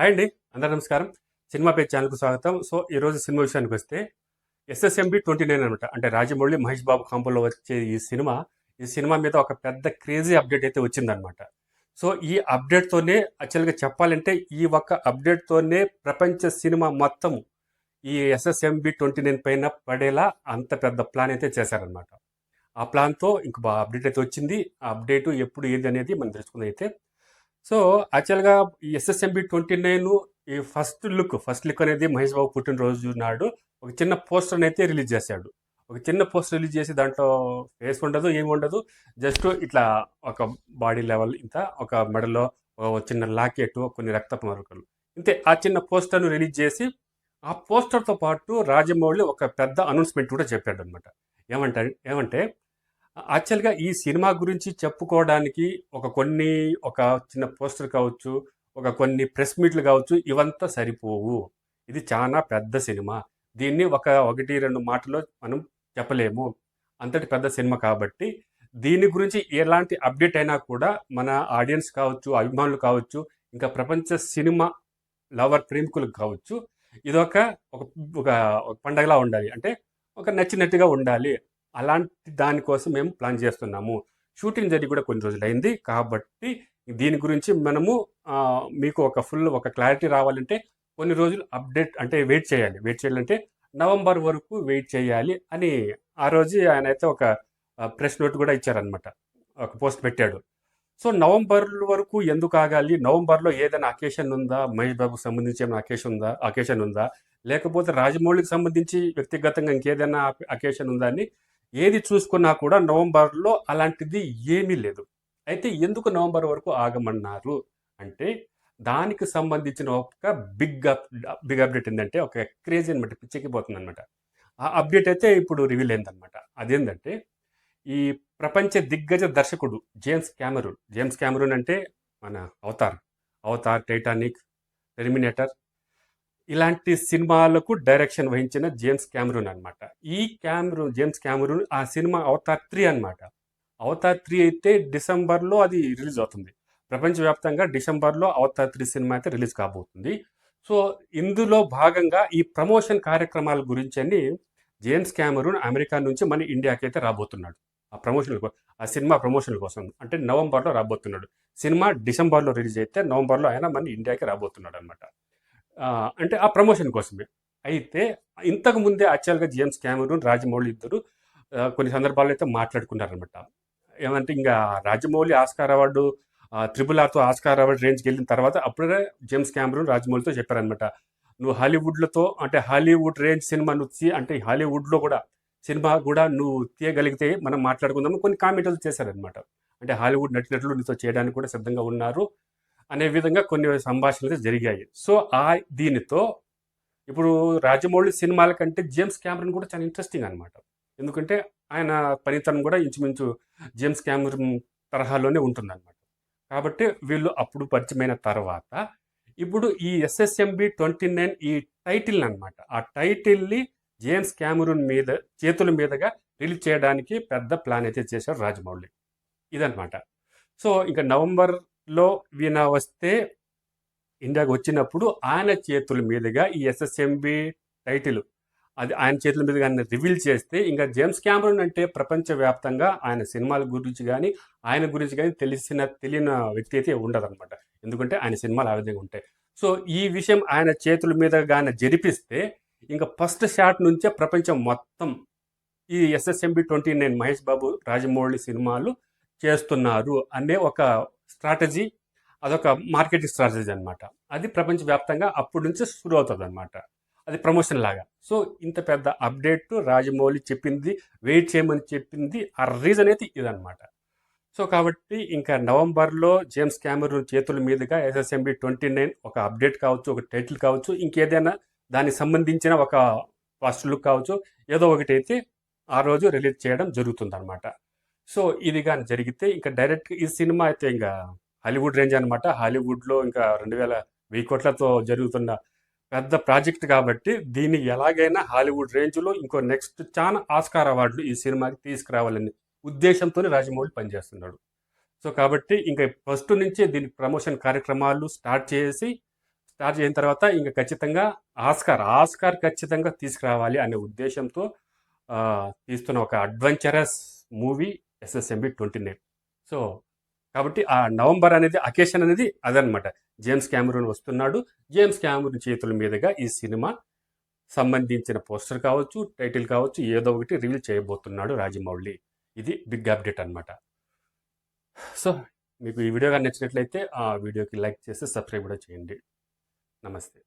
Hi అండి అందరూ నమస్కారం. సినిమా పేజ్ ఛానల్కు స్వాగతం. సో ఈరోజు సినిమా విషయానికి వస్తే ఎస్ఎస్ఎంబి ట్వంటీ నైన్ అనమాట అంటే రాజమౌళి మహేష్ బాబు కాంపోలో వచ్చే ఈ సినిమా ఈ సినిమా మీద ఒక పెద్ద క్రేజీ అప్డేట్ అయితే వచ్చిందనమాట సో ఈ అప్డేట్తోనే యాక్చువల్గా చెప్పాలంటే ఈ ఒక్క అప్డేట్తోనే ప్రపంచ సినిమా మొత్తం ఈ ఎస్ఎస్ఎంబి ట్వంటీ నైన్ పైన పడేలా అంత పెద్ద ప్లాన్ అయితే చేశారనమాట ఆ ప్లాన్తో ఇంక అప్డేట్ అయితే వచ్చింది. ఆ అప్డేట్ ఎప్పుడు ఏంది అనేది మనం తెలుసుకుందైతే అయితే. సో యాక్చువల్గా ఈ ఎస్ఎస్ఎంబి ట్వంటీ నైన్ ఈ ఫస్ట్ లుక్ ఫస్ట్ లుక్ అనేది మహేష్ బాబు పుట్టినరోజు నాడు ఒక చిన్న పోస్టర్ అయితే రిలీజ్ చేశాడు. ఒక చిన్న పోస్టర్ రిలీజ్ చేసి దాంట్లో ఫేస్ ఉండదు ఏమి ఉండదు జస్ట్ ఇట్లా ఒక బాడీ లెవెల్ ఇంత ఒక మెడలో ఒక చిన్న లాకెట్ కొన్ని రక్తపు మరకలు ఇంతే ఆ చిన్న పోస్టర్ను రిలీజ్ చేసి ఆ పోస్టర్తో పాటు రాజమౌళి ఒక పెద్ద అనౌన్స్మెంట్ కూడా చెప్పాడు అనమాట ఏమంటే ఏమంటే యాక్చువల్గా ఈ సినిమా గురించి చెప్పుకోవడానికి ఒక కొన్ని ఒక చిన్న పోస్టర్ కావచ్చు ఒక కొన్ని ప్రెస్ మీట్లు కావచ్చు ఇవంతా సరిపోవు. ఇది చాలా పెద్ద సినిమా. దీన్ని ఒక ఒకటి రెండు మాటలో మనం చెప్పలేము. అంతటి పెద్ద సినిమా కాబట్టి దీని గురించి ఎలాంటి అప్డేట్ అయినా కూడా మన ఆడియన్స్ కావచ్చు అభిమానులు కావచ్చు ఇంకా ప్రపంచ సినిమా లవర్ ప్రేమికులకు కావచ్చు ఇదొక ఒక ఒక ఒక పండగలా ఉండాలి. అంటే ఒక నచ్చినట్టుగా ఉండాలి. అలాంటి దానికోసం మేము ప్లాన్ చేస్తున్నాము. షూటింగ్ జరిగి కూడా కొన్ని రోజులు అయింది కాబట్టి దీని గురించి మనము మీకు ఒక ఫుల్ ఒక క్లారిటీ రావాలంటే కొన్ని రోజులు అప్డేట్ అంటే వెయిట్ చేయాలి. వెయిట్ చేయాలంటే నవంబర్ వరకు వెయిట్ చేయాలి అని ఆ రోజు ఆయన అయితే ఒక ప్రెస్ నోట్ కూడా ఇచ్చారనమాట ఒక పోస్ట్ పెట్టాడు. సో నవంబర్ వరకు ఎందుకు ఆగాలి? నవంబర్లో ఏదైనా అకేషన్ ఉందా? మహేష్ బాబుకి సంబంధించి ఏమైనా అకేషన్ ఉందా? అకేషన్ ఉందా? లేకపోతే రాజమౌళికి సంబంధించి వ్యక్తిగతంగా ఇంకేదైనా అకేషన్ ఉందా అని ఏది చూసుకున్నా కూడా నవంబర్లో అలాంటిది ఏమీ లేదు. అయితే ఎందుకు నవంబర్ వరకు ఆగమన్నారు అంటే దానికి సంబంధించిన ఒక బిగ్ అప్ బిగ్ అప్డేట్ ఏంటంటే ఒక క్రేజీ అనమాట పిచ్చెక్కిపోతుంది అనమాట ఆ అప్డేట్ అయితే ఇప్పుడు రివీల్ అయిందనమాట అదేంటంటే ఈ ప్రపంచ దిగ్గజ దర్శకుడు జేమ్స్ క్యామరూన్ జేమ్స్ క్యామరూన్ అంటే మన అవతార్ అవతార్ టైటానిక్ టెర్మినేటర్ ఇలాంటి సినిమాలకు డైరెక్షన్ వహించిన జేమ్స్ క్యామరూన్ అనమాట ఈ క్యామరూన్ జేమ్స్ క్యామరూన్ ఆ సినిమా అవతార్ త్రీ అనమాట అవతార్ త్రీ అయితే డిసెంబర్లో అది రిలీజ్ అవుతుంది. ప్రపంచవ్యాప్తంగా డిసెంబర్లో అవతార్ త్రీ సినిమా అయితే రిలీజ్ కాబోతుంది. సో ఇందులో భాగంగా ఈ ప్రమోషన్ కార్యక్రమాల గురించి అని జేమ్స్ క్యామరూన్ అమెరికా నుంచి మన ఇండియాకి అయితే రాబోతున్నాడు. ఆ ప్రమోషన్ ఆ సినిమా ప్రమోషన్ కోసం. అంటే నవంబర్లో రాబోతున్నాడు. సినిమా డిసెంబర్లో రిలీజ్ అయితే నవంబర్లో ఆయన మన ఇండియాకి రాబోతున్నాడు అనమాట అంటే ఆ ప్రమోషన్ కోసమే. అయితే ఇంతకు ముందే యాక్చువల్గా జేమ్స్ క్యామరూన్ రాజమౌళి ఇద్దరు కొన్ని సందర్భాల్లో అయితే మాట్లాడుకున్నారనమాట ఏమంటే ఇంకా రాజమౌళి ఆస్కార్ అవార్డు త్రిబుల్ ఆర్తో ఆస్కార్ అవార్డు రేంజ్కి వెళ్ళిన తర్వాత అప్పుడే జేమ్స్ క్యామరూన్ రాజమౌళితో చెప్పారనమాట నువ్వు హాలీవుడ్లతో అంటే హాలీవుడ్ రేంజ్ సినిమా నువ్వు అంటే హాలీవుడ్లో కూడా సినిమా కూడా నువ్వు తీయగలిగితే మనం మాట్లాడుకుందాము కొన్ని కామెంట్లు చేశారనమాట అంటే హాలీవుడ్ నటినట్లు నీతో చేయడానికి కూడా సిద్ధంగా ఉన్నారు. అనే విధంగా కొన్ని సంభాషణలు అయితే జరిగాయి. సో ఆ దీనితో ఇప్పుడు రాజమౌళి సినిమాల కంటే జేమ్స్ క్యామరన్ కూడా చాలా ఇంట్రెస్టింగ్ అనమాట ఎందుకంటే ఆయన పనితనం కూడా ఇంచుమించు జేమ్స్ క్యామరన్ తరహాలోనే ఉంటుందన్నమాట. కాబట్టి వీళ్ళు అప్పుడు పరిచయమైన తర్వాత ఇప్పుడు ఈ ఎస్ఎస్ఎంబి ట్వంటీ నైన్ ఈ టైటిల్ అనమాట ఆ టైటిల్ని జేమ్స్ క్యామరూన్ మీద చేతుల మీదుగా రిలీజ్ చేయడానికి పెద్ద ప్లాన్ అయితే చేశారు రాజమౌళి. ఇదనమాట సో ఇంకా లో వీణ వస్తే ఇండియాకి వచ్చినప్పుడు ఆయన చేతుల మీదుగా ఈ ఎస్ఎస్ఎంబి టైటిల్. అది ఆయన చేతుల మీదుగా ఆయన రివీల్ చేస్తే ఇంకా జేమ్స్ క్యామరన్ అంటే ప్రపంచవ్యాప్తంగా ఆయన సినిమాల గురించి కానీ ఆయన గురించి కానీ తెలిసిన తెలియని వ్యక్తి అయితే ఉండదన్నమాట. ఎందుకంటే ఆయన సినిమాలు ఆ విధంగా ఉంటాయి. సో ఈ విషయం ఆయన చేతుల మీద కానీ జరిపిస్తే ఇంకా ఫస్ట్ షాట్ నుంచే ప్రపంచం మొత్తం ఈ SSMB twenty nine Mahesh Babu Rajamouli సినిమాలు చేస్తున్నారు అనే ఒక స్ట్రాటజీ అదొక మార్కెటింగ్ స్ట్రాటజీ అనమాట అది ప్రపంచవ్యాప్తంగా అప్పటి నుంచి షురు అవుతుంది అనమాట అది ప్రమోషన్ లాగా. సో ఇంత పెద్ద అప్డేట్ రాజమౌళి చెప్పింది వెయిట్ చేయమని చెప్పింది ఆ రీజన్ అయితే ఇదనమాట సో కాబట్టి ఇంకా నవంబర్లో జేమ్స్ క్యామరూన్ చేతుల మీదుగా ఎస్ఎస్ఎంబి ట్వంటీ నైన్ ఒక అప్డేట్ కావచ్చు ఒక టైటిల్ కావచ్చు ఇంకేదైనా దానికి సంబంధించిన ఒక ఫస్ట్ లుక్ కావచ్చు ఏదో ఒకటి అయితే ఆ రోజు రిలీజ్ చేయడం జరుగుతుంది అనమాట సో ఇది కానీ జరిగితే ఇంకా డైరెక్ట్ ఈ సినిమా అయితే ఇంకా హాలీవుడ్ రేంజ్ అనమాట హాలీవుడ్లో ఇంకా రెండు వేల వెయ్యి కోట్లతో జరుగుతున్న పెద్ద ప్రాజెక్ట్ కాబట్టి దీన్ని ఎలాగైనా హాలీవుడ్ రేంజ్లో ఇంకో నెక్స్ట్ చాలా ఆస్కార్ అవార్డులు ఈ సినిమాకి తీసుకురావాలని ఉద్దేశంతోనే రాజమౌళి పనిచేస్తున్నాడు. సో కాబట్టి ఇంకా ఫస్ట్ నుంచే దీని ప్రమోషన్ కార్యక్రమాలు స్టార్ట్ చేసి స్టార్ట్ చేసిన తర్వాత ఇంకా ఖచ్చితంగా ఆస్కార్ ఆస్కార్ ఖచ్చితంగా తీసుకురావాలి అనే ఉద్దేశంతో తీస్తున్న ఒక adventurous movie SSMB twenty nine. So కాబట్టి ఆ నవంబర్ అనేది అకేషన్ అనేది అదనమాట. జేమ్స్ క్యామరూన్ వస్తున్నాడు. జేమ్స్ క్యామరూన్ చేతుల మీదుగా ఈ సినిమా సంబంధించిన పోస్టర్ కావచ్చు టైటిల్ కావచ్చు ఏదో ఒకటి రివీల్ చేయబోతున్నాడు రాజమౌళి. ఇది బిగ్ అప్డేట్ అన్నమాట. సో మీకు ఈ వీడియో కానీ నచ్చినట్లయితే ఆ వీడియోకి లైక్ చేసి సబ్స్క్రైబ్ కూడా చేయండి. నమస్తే.